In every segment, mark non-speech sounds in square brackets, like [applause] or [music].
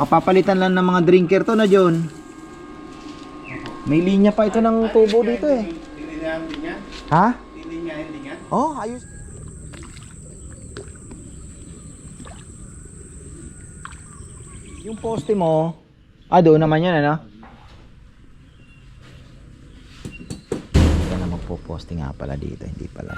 Makapapalitan lang ng mga drinker to na John. May linya pa ito ng tubo dito eh. Yan? Ha? Yan? Oh, ayos. Yung poste mo, ah doon naman yan ano? Kaya na magpo-poste nga pala dito, hindi pala.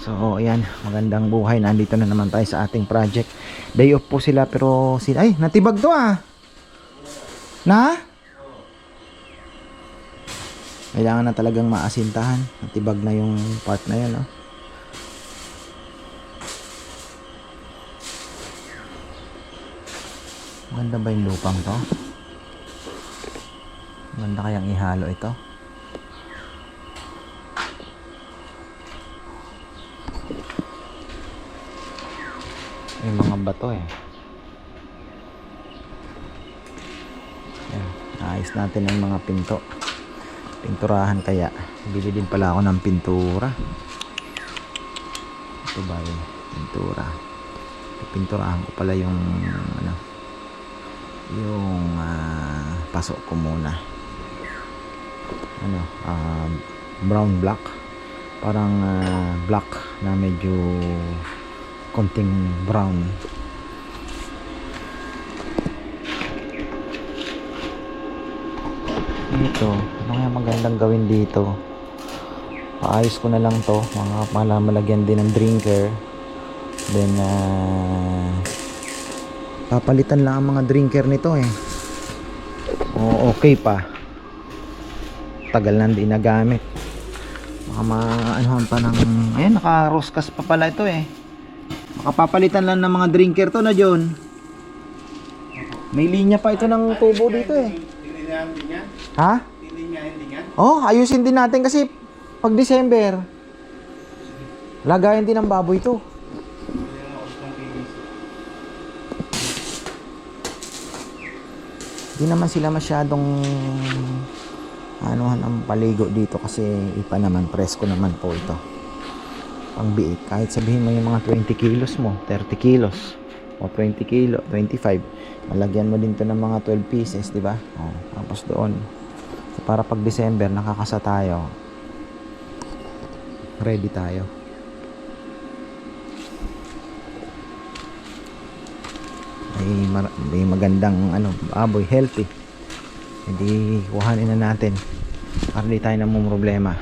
So, ayan, magandang buhay. Nandito na naman tayo sa ating project. Day off po sila pero sila, ay, natibag to ah. Na? Kailangan na talagang maasintahan. Natibag na yung part na yun, oh. Maganda ba yung lupang to? Maganda kayang ihalo ito? May mga bato eh. Ayan, ayos natin ang mga pinto. Pinturahan kaya. Bili din pala ako ng pintura. Ito ba yun? Pintura. Pinturahan ko pala yung ano yung ah, pasok ko muna. Ano, ah, brown black. Parang ah, black na medyo konting brown. Dito, ano kaya magandang gawin dito? Paayos ko na lang to, mga mala malagyan din ng drinker. Then ah, papalitan lang ang mga drinker nito eh. O okay pa. Tagal na hindi nagamit. Baka maanuhan pa ng ayan naka-roscas pa pala ito eh. Makapapalitan lang ng mga drinker to na John. May linya pa ito ng tubo dito eh. Ha? Oh, ayusin din natin kasi pag December, lagayan din ng baboy to. Hindi naman sila masyadong anuhan ang paligo dito kasi ipa naman, presko naman po ito. Pang biik, kahit sabihin mo yung mga 20 kilos mo, 30 kilos, o 20 kilo, 25, malagyan mo din to ng mga 12 pieces, di ba? Oh, tapos doon, so para pag December, nakakasa tayo, ready tayo. may, may magandang ano, baboy, healthy. Hindi kuhanin na natin para di tayo namang problema.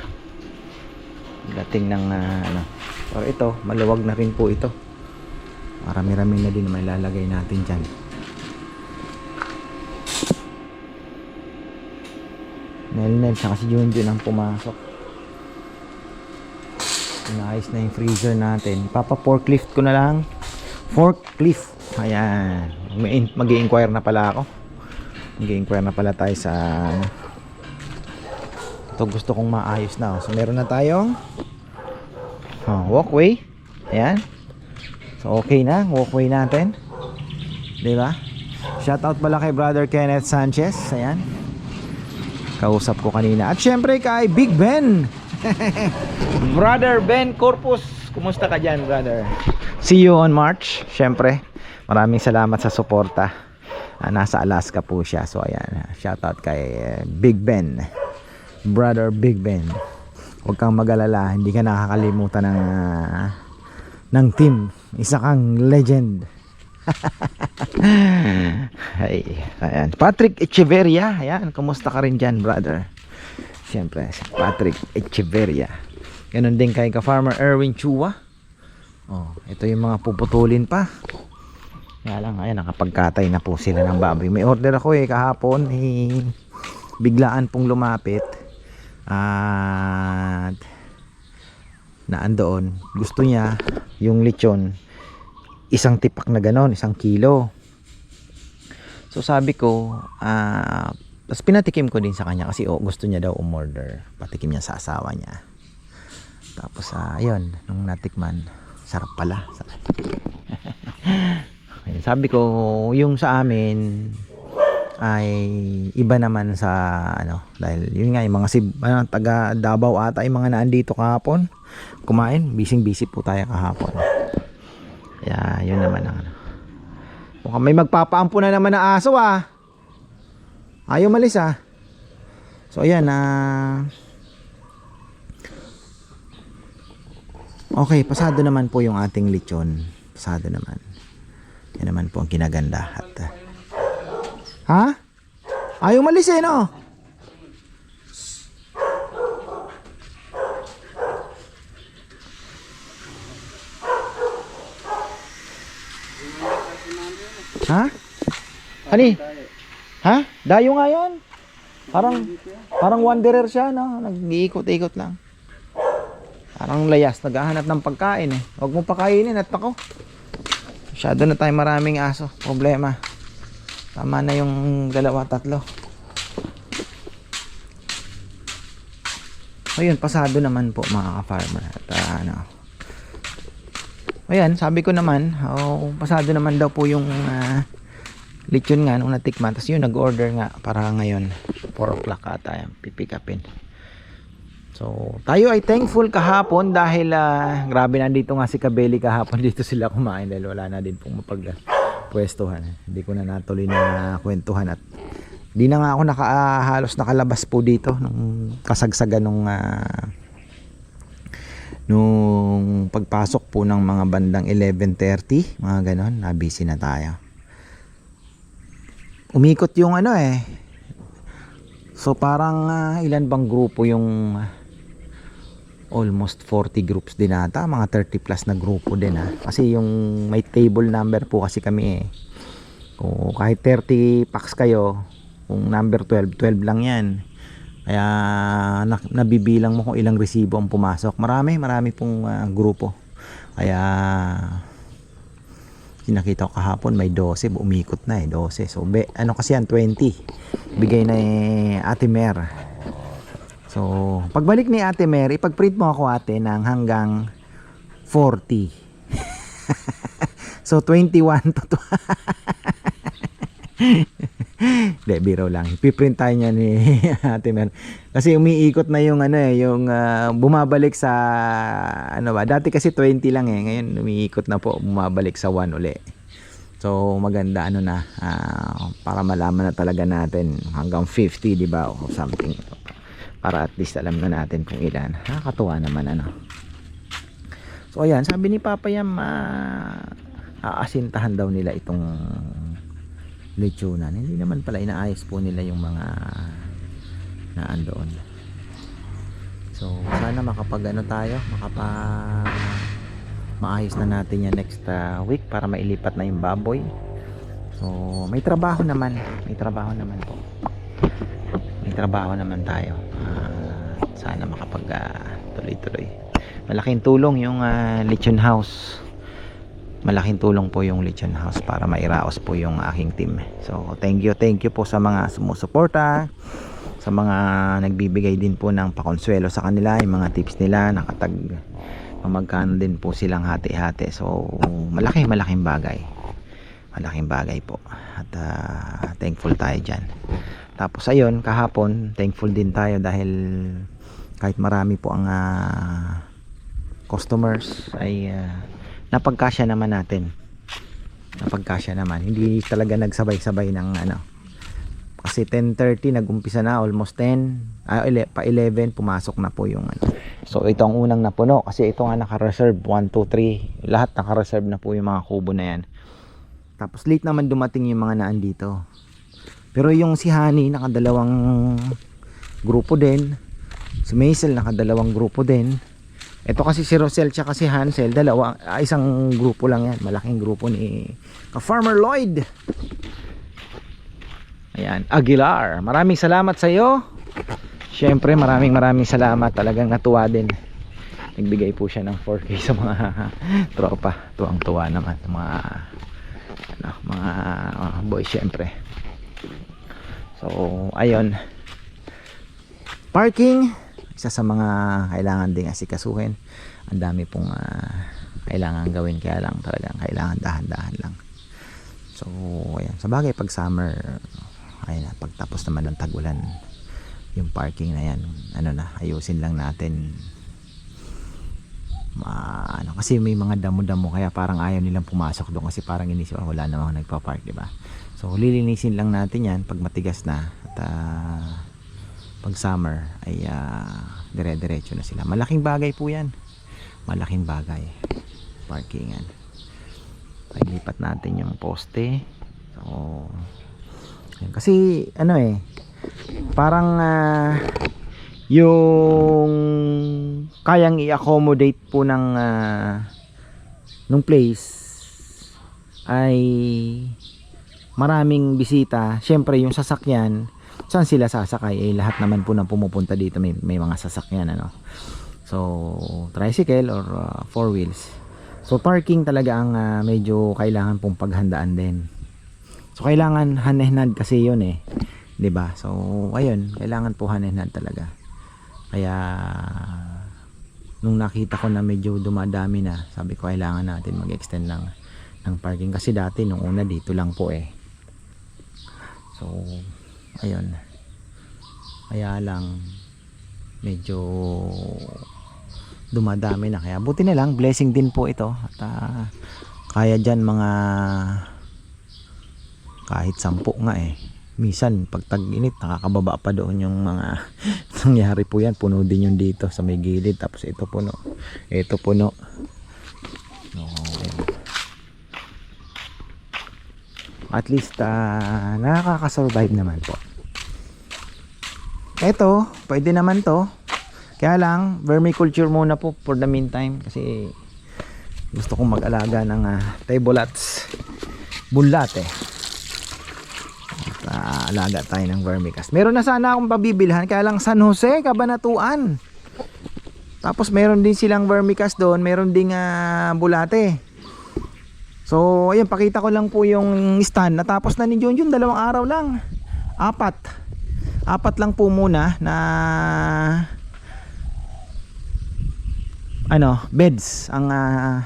Dating ng ah, ano. Pero ito, maluwag na rin po ito. Marami-rami na din may lalagay natin dyan. Nel-nel, saka si Junjun ang pumasok. Inaayos na yung freezer natin. Papa forklift ko na lang. Forklift. Ayan. mag inquire na pala ako. mag inquire na pala tayo sa ano. Ito gusto kong maayos na. oh. So meron na tayong oh, walkway. Ayan. So okay na. Walkway natin. Di ba? Shoutout pala kay Brother Kenneth Sanchez. Ayan. Kausap ko kanina. At syempre kay Big Ben. [laughs] brother Ben Corpus. Kumusta ka dyan, brother? See you on March. Syempre. Maraming salamat sa suporta. Ah, nasa Alaska po siya. So ayan, shoutout kay eh, Big Ben. Brother Big Ben. Huwag kang mag-alala, hindi ka nakakalimutan ng ah, ng team. Isa kang legend. [laughs] Ay, ayan. Patrick Echeverria. Ayan, kumusta ka rin dyan, brother? Siyempre, si Patrick Echeverria. Ganon din kay ka-farmer Erwin Chua. Oh, ito yung mga puputulin pa. Kaya lang, ayan, nakapagkatay na po sila ng baboy. May order ako eh, kahapon, eh, biglaan pong lumapit. At, naandoon, gusto niya, yung lechon, isang tipak na ganon, isang kilo. So sabi ko, ah, tapos pinatikim ko din sa kanya kasi oh, gusto niya daw umorder. Patikim niya sa asawa niya. Tapos ah, ayun, nung natikman, sarap pala. [laughs] Sabi ko, yung sa amin, ay iba naman sa ano dahil yun nga yung mga sib, ano, taga Davao ata yung mga naandito kahapon kumain bising busy po tayo kahapon. Kaya yun naman ang ano. Mukhang may magpapaampo na naman na aso ah. Ayaw malis ah. So ayan ah. Okay pasado naman po yung ating lechon. Pasado naman. Yan naman po ang kinaganda at ah, Ha? Ayaw malis eh, no? Ha? Hani? Ha? Dayo nga yan. Parang, parang wanderer siya, no? Nag-iikot-ikot lang. Parang layas, naghahanap ng pagkain eh. Huwag mo pakainin at ako. Masyado na tayo maraming aso. Problema. Tama na yung dalawa, tatlo. Ayun, pasado naman po mga ka-farmer. At ah, ano. Ayan, sabi ko naman, oh, pasado naman daw po yung ah, lechon nga nung natikman. Tapos yun, nag-order nga para ngayon. 4 o'clock ata yung pipick upin. So, tayo ay thankful kahapon dahil ah, grabe nandito nga si Kabeli kahapon [laughs] dito sila kumain dahil wala na din pong mapag pwestuhan. Hindi ko na natuloy na kwentuhan at di na nga ako naka, ah, halos nakalabas po dito nung kasagsagan nung ah, nung pagpasok po ng mga bandang 11.30 mga ganon na busy na tayo umikot yung ano eh so parang ah, ilan bang grupo yung ah, almost 40 groups din ata mga 30 plus na grupo din ha. Kasi yung may table number po kasi kami eh. Kung kahit 30 packs kayo kung number 12 12 lang yan. Kaya na, nabibilang mo kung ilang resibo ang pumasok. Marami marami pong ah, grupo. Kaya sinakita ko kahapon may 12 umikot na eh 12 so be, ano kasi yan 20 bigay na eh, Ate Mer So, pagbalik ni Ate Mary, ipag-print mo ako ate ng hanggang 40. [laughs] so, 21 to [laughs] Hindi, biro lang. Ipiprint tayo niya ni [laughs] Ate Mary. Kasi umiikot na yung ano eh, yung ah, bumabalik sa ano ba, dati kasi 20 lang eh. Ngayon umiikot na po, bumabalik sa 1 uli. So maganda ano na ah, para malaman na talaga natin hanggang 50 di ba o something para at least alam na natin kung ilan. Nakakatuwa naman ano? So ayan. Sabi ni Papa Yam ah, aasintahan daw nila itong lechonan hindi naman pala inaayos po nila yung mga naandoon so sana makapag ano tayo makapag maayos na natin yan next ah, week para mailipat na yung baboy. So may trabaho naman. May trabaho naman po trabaho naman tayo. Ah, sana makapag ah, tuloy-tuloy. Malaking tulong yung ah, lechon house. Malaking tulong po yung lechon house para mairaos po yung aking team. So thank you thank you po sa mga sumusuporta sa mga nagbibigay din po ng pakonsuelo sa kanila yung mga tips nila nakatag magkano din po silang hati-hati. So malaki malaking bagay. Malaking bagay po. At ah, thankful tayo dyan tapos ayun kahapon thankful din tayo dahil kahit marami po ang ah, customers ay ah, napagkasya naman natin. Napagkasya naman. Hindi talaga nagsabay-sabay ng ano. Kasi 10.30 nag-umpisa na almost 10 ah, ele- pa 11 pumasok na po yung ano. So ito ang unang napuno. Kasi ito nga naka-reserve 1, 2, 3 lahat naka-reserve na po yung mga kubo na yan. Tapos late naman dumating yung mga naandito pero yung si Honey nakadalawang grupo din si Maisel nakadalawang grupo din ito kasi si Rosel tsaka si Hansel dalawa ah, isang grupo lang yan malaking grupo ni ka Farmer Lloyd Ayan, Aguilar. Maraming salamat sa iyo. Siyempre, maraming maraming salamat. Talagang natuwa din. Nagbigay po siya ng 4K sa mga [laughs] tropa. Tuwang-tuwa naman. Mga, ano, mga, mga boy, siyempre. So, ayun. Parking. Isa sa mga kailangan ding asikasuhin. Ang dami pong ah, kailangan gawin. Kaya lang talagang kailangan dahan-dahan lang. So, ayan. Sa bagay, pag summer, ayun na pagtapos naman ng tagulan yung parking na yan ano na ayusin lang natin ma ano kasi may mga damo-damo kaya parang ayaw nilang pumasok doon kasi parang inisip ah, wala namang nagpa-park di ba so lilinisin lang natin yan pag matigas na. At ah, pag summer ay ah, dire-diretso na sila. Malaking bagay po yan. Malaking bagay. Parkingan. Paglipat natin yung poste. So yun. kasi ano eh parang ah, yung kayang i-accommodate po ng ah, nung place ay maraming bisita. Syempre yung sasakyan saan sila sasakay? Eh lahat naman po ng pumupunta dito may, may mga sasakyan ano. So tricycle or ah, four wheels. So parking talaga ang ah, medyo kailangan pong paghandaan din. So kailangan hanehnad kasi yun eh. 'di ba? So ayun kailangan po hanehnad talaga. Kaya nung nakita ko na medyo dumadami na sabi ko kailangan natin mag-extend ng ng parking. Kasi dati nung una dito lang po eh so ayun. Kaya lang medyo dumadami na. Kaya buti na lang blessing din po ito. At ah, kaya dyan mga kahit sampu nga eh. Minsan pag tag-init nakakababa pa doon yung mga [laughs] nangyari po yan. Puno din yung dito sa may gilid. Tapos ito puno. Ito puno so, ayun. At least ah, nakaka-survive naman po ito pwede naman to kaya lang vermiculture muna po for the meantime kasi gusto kong mag-alaga ng uh, tablets bulate at alaga tayo ng vermicast. Meron na sana akong pabibilhan kaya lang San Jose, Cabanatuan. Tapos meron din silang vermicast doon, meron ding ah, bulate. So, ayun, pakita ko lang po yung stand. Natapos na ni John John, dalawang araw lang. Apat. Apat lang po muna na ano, beds ang ah,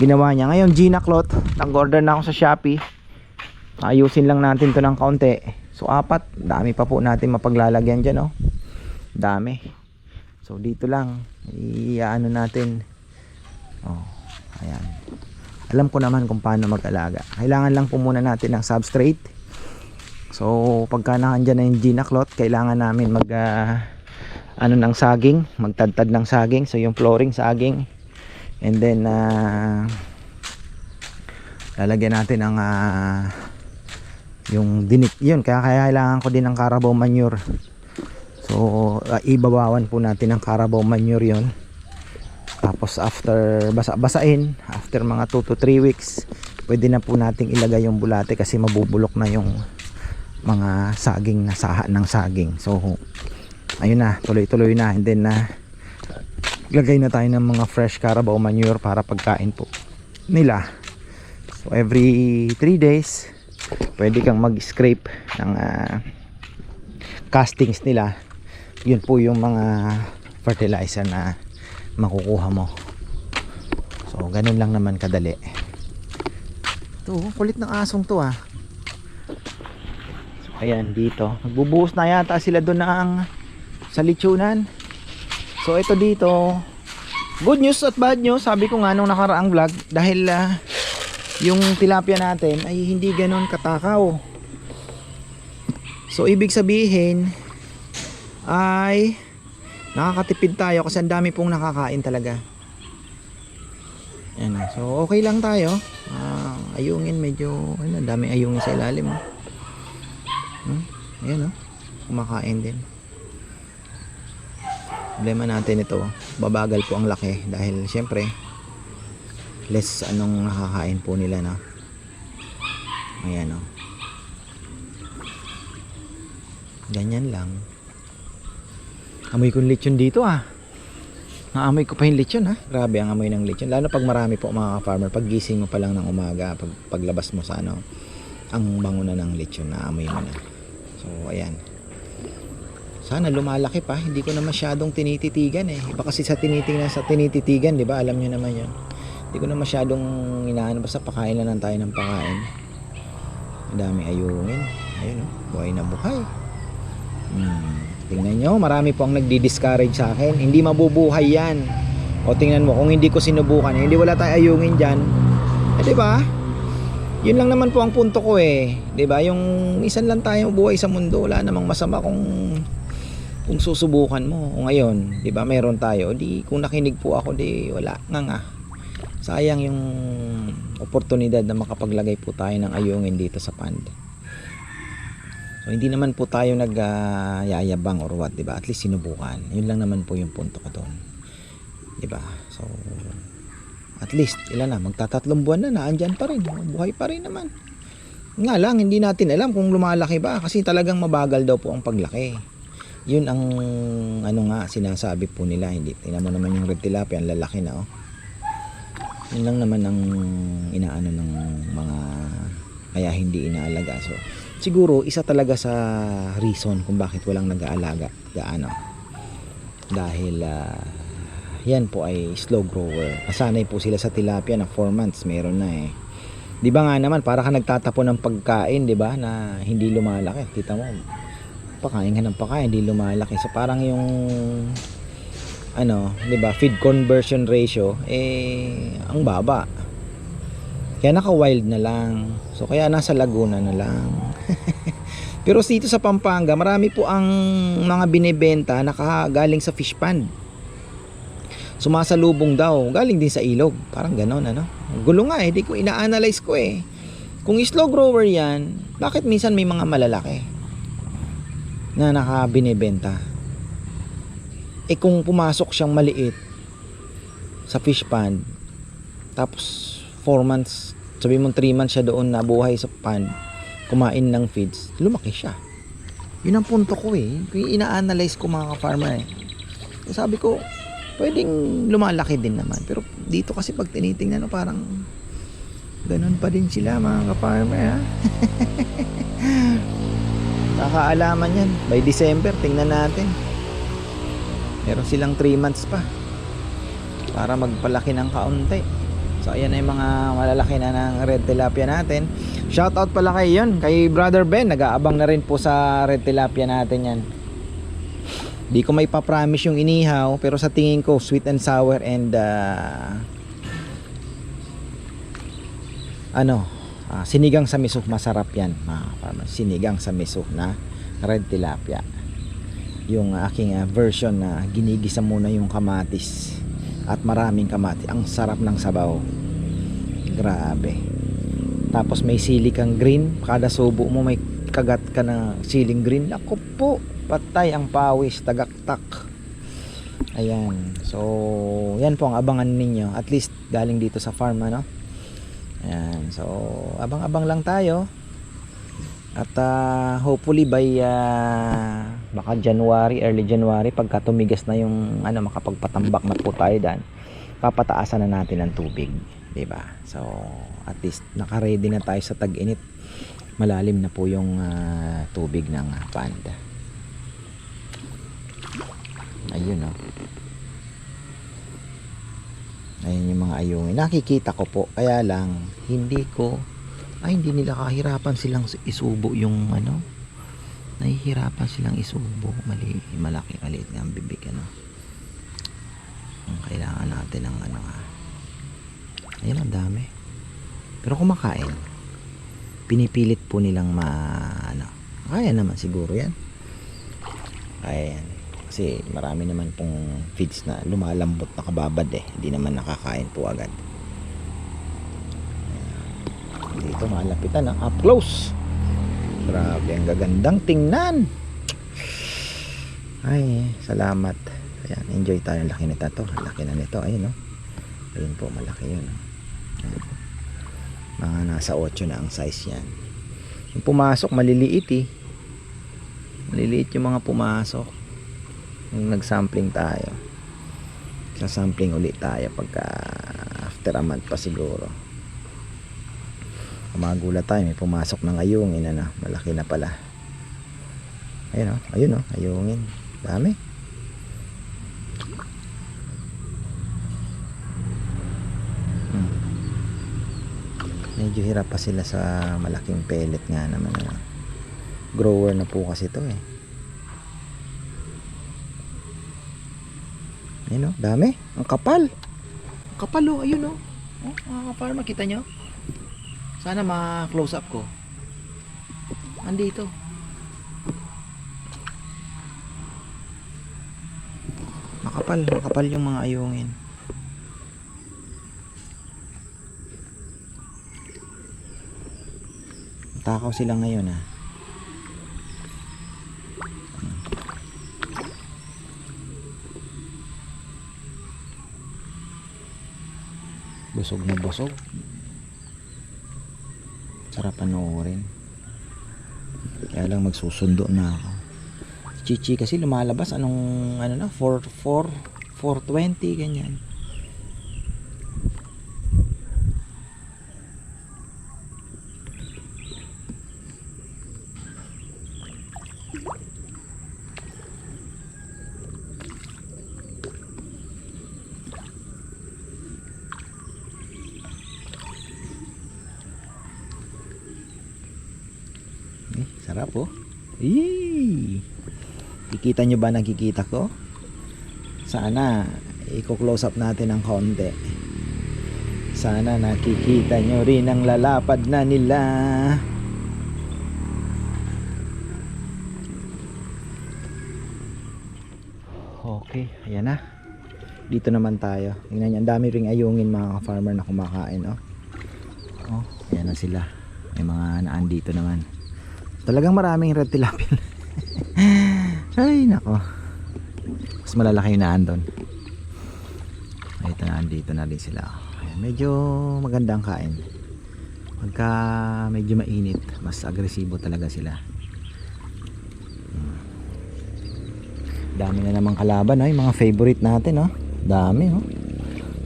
ginawa niya. Ngayon, Gina Cloth, nag-order na ako sa Shopee ayusin lang natin to ng kaunti so apat dami pa po natin mapaglalagyan dyan oh. dami so dito lang iaano natin oh, ayan alam ko naman kung paano mag-alaga. Kailangan lang po muna natin ng substrate. So pagka nakandyan na yung Gina cloth kailangan namin mag ah, ano ng saging magtadtad ng saging. So yung flooring saging. And then ah, lalagyan natin ng ah, yung dinik. Yun kaya kailangan ko din ng carabao manure. So uh, ibabawan po natin ng carabao manure yun tapos after basa basain. After mga 2 to 3 weeks pwede na po nating ilagay yung bulate kasi mabubulok na yung mga saging na saha ng saging. So ayun na tuloy tuloy na. And then na lagay na tayo ng mga fresh carabao manure para pagkain po nila. So every 3 days pwede kang mag-scrape ng ah, castings nila. Yun po yung mga fertilizer na makukuha mo. So ganun lang naman kadali. Ito oh, kulit ng asong to ah. So, ayan dito. Nagbubuhos na yata sila doon ng sa litsunan so ito dito. Good news at bad news sabi ko nga nung nakaraang vlog dahil ah, yung tilapia natin ay hindi ganon katakaw. So ibig sabihin ay nakakatipid tayo kasi ang dami pong nakakain talaga. Yan, so okay lang tayo. Ah, ayungin medyo ano, dami ayungin sa ilalim. Oh. Hmm? Ayan oh. Kumakain din. Problema natin ito, babagal po ang laki dahil syempre less anong nakakain po nila na ayan o ganyan lang amoy ko lechon dito ah. Naamoy ko pa yung lechon ha? Grabe ang amoy ng lechon. Lalo pag marami po mga farmer pag gising mo pa lang ng umaga pag paglabas mo sa ano ang bango na ng lechon naamoy mo na. So ayan. Sana lumalaki pa. Hindi ko na masyadong tinititigan eh. Iba kasi sa tinitingnan sa tinititigan di ba? Alam nyo naman yun. Hindi ko na masyadong inaano. Basta pakain na lang tayo ng pakain. Ang dami ayungin. Ayun oh, buhay na buhay. Hmm. Tingnan nyo, marami po ang nagdi-discourage sa akin. Hindi mabubuhay yan. O tingnan mo, kung hindi ko sinubukan, eh, hindi wala tayong ayungin dyan. Eh, di ba? Yun lang naman po ang punto ko eh. 'Di ba? Yung isan lang tayo buhay sa mundo, wala namang masama kung kung susubukan mo. O ngayon, 'di ba? Meron tayo. Di kung nakinig po ako, di wala nga nga. Sayang yung oportunidad na makapaglagay po tayo ng ayungin dito sa pond. So hindi naman po tayo nagyayabang or what, 'di ba? At least sinubukan. Yun lang naman po yung punto ko doon. 'Di ba? So at least, ilan na, magtatatlong buwan na, naandyan pa rin. Buhay pa rin naman. Nga lang, hindi natin alam kung lumalaki ba kasi talagang mabagal daw po ang paglaki. Yun ang ano nga sinasabi po nila. Hindi, tingnan mo naman yung red tilapia, ang lalaki na oh. Yun lang naman ang inaano ng mga kaya hindi inaalaga. So, siguro isa talaga sa reason kung bakit walang nag-aalaga gaano. Dahil ah, yan po ay slow grower. Nasanay po sila sa tilapia na 4 months meron na eh. 'Di ba nga naman para ka nagtatapon ng pagkain, 'di ba, na hindi lumalaki. Kita mo, pakain ka ng pakain, hindi lumalaki. So parang yung ano, 'di ba, feed conversion ratio eh ang baba. Kaya naka-wild na lang. So kaya nasa Laguna na lang. [laughs] Pero dito sa Pampanga, marami po ang mga binebenta nakagaling sa fish pond. Sumasalubong daw galing din sa ilog. Parang ganon ano? Gulo nga eh di ko ina-analyze ko eh. Kung slow grower yan bakit minsan may mga malalaki na nakabinebenta? Eh kung pumasok siyang maliit sa fish pond tapos 4 months sabi mo 3 months siya doon nabuhay sa pond kumain ng feeds lumaki siya yun ang punto ko eh ina-analyze ko mga ka-farmer eh sabi ko pwedeng lumalaki din naman. Pero dito kasi pag tinitingnan, no, parang ganun pa din sila mga ka-farmer ha. [laughs] Nakaalaman yan. By December, tingnan natin. Meron silang 3 months pa para magpalaki ng kaunti. So ayan yung mga malalaki na ng red tilapia natin. Shoutout pala kay yun, kay Brother Ben. Nag-aabang na rin po sa red tilapia natin yan. Di ko may pa-promise yung inihaw pero sa tingin ko sweet and sour and uh, ano ah, sinigang sa miso masarap yan farmers. sinigang sa miso na red tilapia yung aking ah, version na ginigisa muna yung kamatis at maraming kamatis ang sarap ng sabaw grabe. Tapos may sili kang green. Kada subo mo may kagat ka na siling green. Ako po patay ang pawis tagaktak. Ayan. So yan po ang abangan ninyo. At least galing dito sa farm ano? Ayan. So abang abang lang tayo. At ah, hopefully by ah, baka January early January pagka tumigas na yung ano makapagpatambak na po tayo dan papataasan na natin ang tubig 'di ba so at least naka-ready na tayo sa tag-init. Malalim na po yung ah, tubig ng ah, pond. Ayun oh. Ayun yung mga ayungin. Nakikita ko po. Kaya lang hindi ko ay hindi nila kahirapan silang isubo yung ano? Nahihirapan silang isubo. Mali malaki maliit nga ang bibig ano? Ang kailangan natin ng ano ha ayun ang dami. Pero kumakain. Pinipilit po nilang ma ano kaya naman siguro yan. Kaya yan. Kasi marami naman pong feeds na lumalambot na kababad eh. Hindi naman nakakain po agad. Dito malapitan ng up close grabe ang gagandang tingnan. Ay salamat. Ayan enjoy tayo. Ang laki nito to. Ang laki na nito. Ayun no? Ayun po malaki yun oh. Mga nasa 8 na ang size yan. Yung pumasok maliliit eh. Maliliit yung mga pumasok. Nung nag-sampling tayo. Sa sampling ulit tayo pagka after a month pa siguro. Magulat tayo may pumasok ng ayungin ano, malaki na pala. Ayun o, ayun o, ayungin dami hmm. Medyo hirap pa sila sa malaking pellet nga naman ano. Grower na po kasi to eh. Ayun oh, dami. Ang kapal. Ang kapal oh, ayun oh. Oh, mga kapal, makita nyo? Sana ma-close up ko. Andito. Makapal, makapal yung mga ayungin. Takaw sila ngayon ah. Busog na busog. Sarap panoorin. Kaya lang magsusundo na ako. Chichi kasi lumalabas anong ano na 4 4 420 ganyan. Sarap oh. Eee! Kikita nyo ba nakikita ko? Sana i-close up natin ng konti. Sana nakikita nyo rin ang lalapad na nila. Okay, ayan na. Dito naman tayo. Tingnan nyo, ang dami ring ayungin mga farmer na kumakain. Oh. oh, ayan na sila. May mga naan dito naman. Talagang maraming red tilapia. [laughs] Ay, nako. Mas malalaki yung naan doon. Ito na, andito na rin sila. Ayan, medyo magandang kain. Pagka medyo mainit, mas agresibo talaga sila. Hmm. Dami na namang kalaban, oh. yung mga favorite natin. Oh. Dami. Oh.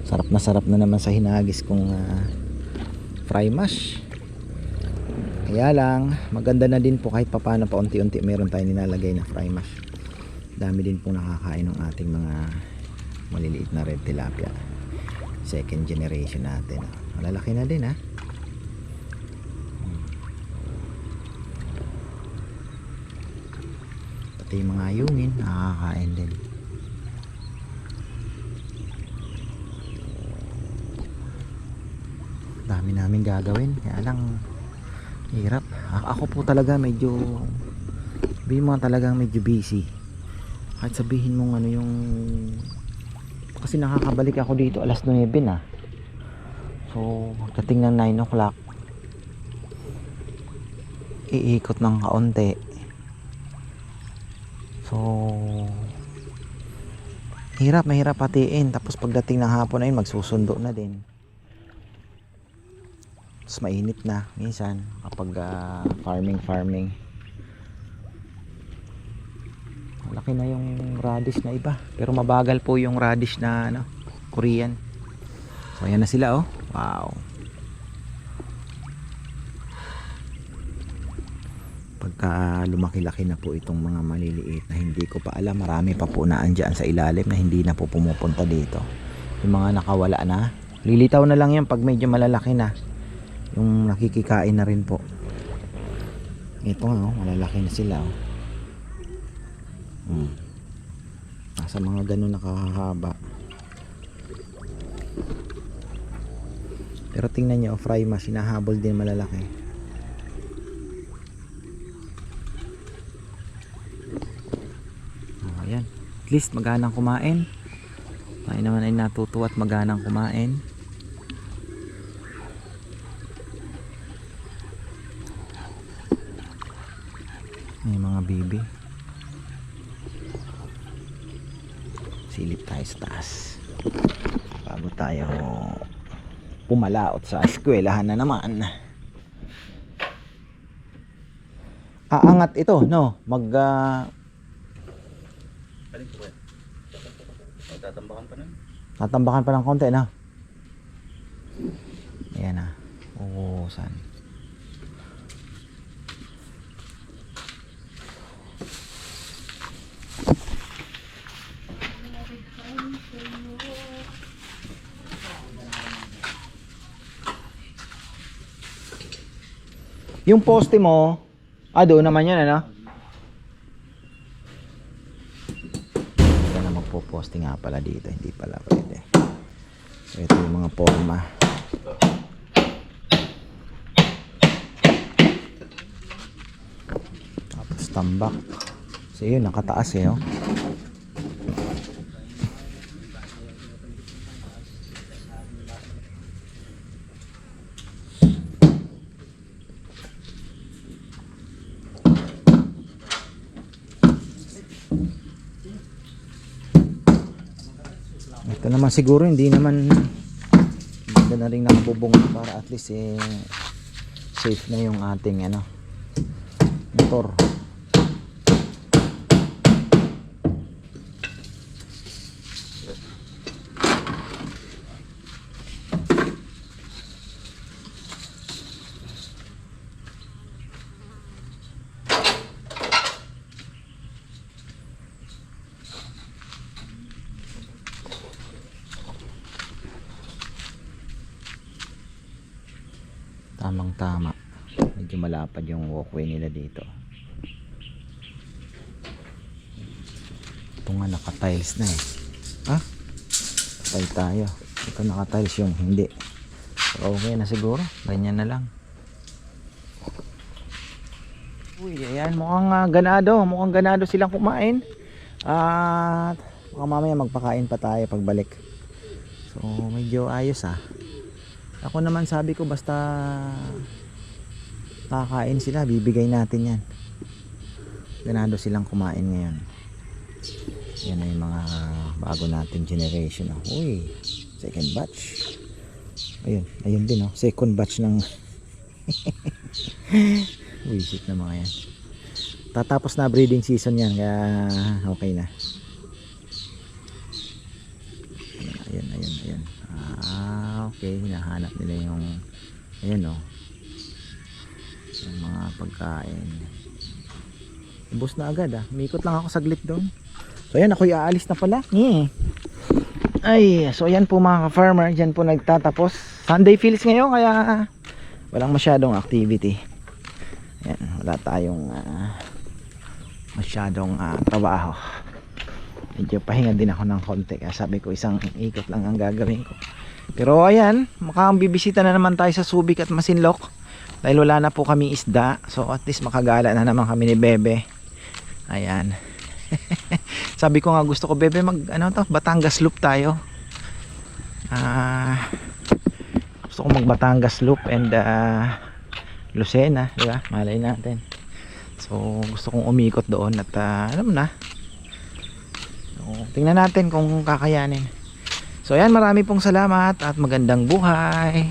Sarap na sarap na naman sa hinagis kong ah, fry mash. Kaya lang, maganda na din po kahit papano pa unti-unti meron tayong nilalagay na fry mash. Dami din po nakakain ng ating mga maliliit na red tilapia. Second generation natin. ah. Malalaki na din ha. Pati yung mga ayungin, nakakain din. Dami namin gagawin. Kaya lang, Hirap. Ako po talaga medyo sabihin mo talagang medyo busy. Kahit sabihin mong ano yung kasi nakakabalik ako dito alas 9 na. So, pagdating ng 9 o'clock iikot ng kaunti. So, hirap, mahirap patiin. Tapos pagdating ng hapon yun, magsusundo na din. Tapos mainit na minsan kapag ah, farming farming. Malaki na yung radish na iba. Pero mabagal po yung radish na ano, Korean. So ayan na sila oh. Wow. Pagka lumaki-laki na po itong mga maliliit na hindi ko pa alam, marami pa po na andyan sa ilalim na hindi na po pumupunta dito. Yung mga nakawala na, lilitaw na lang yan pag medyo malalaki na yung nakikikain na rin po. Ito nga oh, malalaki na sila oh. hmm. nasa mga ganun nakahaba pero tingnan nyo oh, fry mash hinahabol din malalaki. Oh, ayan. At least maganang kumain. Tayo naman ay natutuwa at maganang kumain May mga bibi. Silip tayo sa taas. Bago tayo pumalaot sa eskwelahan na naman. Aangat ito, no? Mag ah, po yan? Tatambakan pa nun. tatambakan pa ng konti, na. Ayan na. Oo, saan? Yung poste mo, Ah, doon naman yun, ano? Kaya na magpo-posting nga pala dito. Hindi pala pwede. Ito yung mga forma. Tapos tambak. So, yun, nakataas eh, oh. Ito naman siguro hindi naman ganda na rin nakabubong para at least eh safe na yung ating ano motor. Tamang tama. Medyo malapad yung walkway nila dito. Ito nga naka-tiles na eh. Ha? Patay tayo. Ito naka-tiles yung hindi. Okay na siguro. Ganyan na lang. Uy, ayan. Mukhang ah, ganado. Mukhang ganado silang kumain. At baka mamaya magpakain pa tayo pagbalik. So, medyo ayos ah. Ako naman sabi ko basta kakain sila, bibigay natin yan. Ganado silang kumain ngayon. Yan yung mga bago nating generation. oh. Uy, second batch. Ayun, ayun din oh. Second batch ng [laughs] Wisit na mga yan. Tatapos na breeding season yan, kaya okay na. Ayun, ayun, ayun. Ah, okay. Hinahanap nila yung ayun oh. Yung mga pagkain. Ubus na agad ah. Umikot lang ako saglit doon. So ayan, ako aalis na pala. Yeah. Ay, so ayan po mga ka-farmer. Diyan po nagtatapos. Sunday feels ngayon kaya walang masyadong activity. Ayan, wala tayong ah, masyadong ah, trabaho medyo pahinga din ako ng konti kaya sabi ko isang ikot lang ang gagawin ko pero ayan mukhang bibisita na naman tayo sa Subic at Masinlok dahil wala na po kami isda so at least makagala na naman kami ni Bebe. Ayan. [laughs] Sabi ko nga gusto ko Bebe mag ano to Batangas Loop tayo. Ah gusto ko mag Batangas Loop and ah, Lucena di ba? Malay natin. So gusto kong umikot doon at ah, alam na. So, tingnan natin kung kakayanin. So ayan, marami pong salamat at magandang buhay.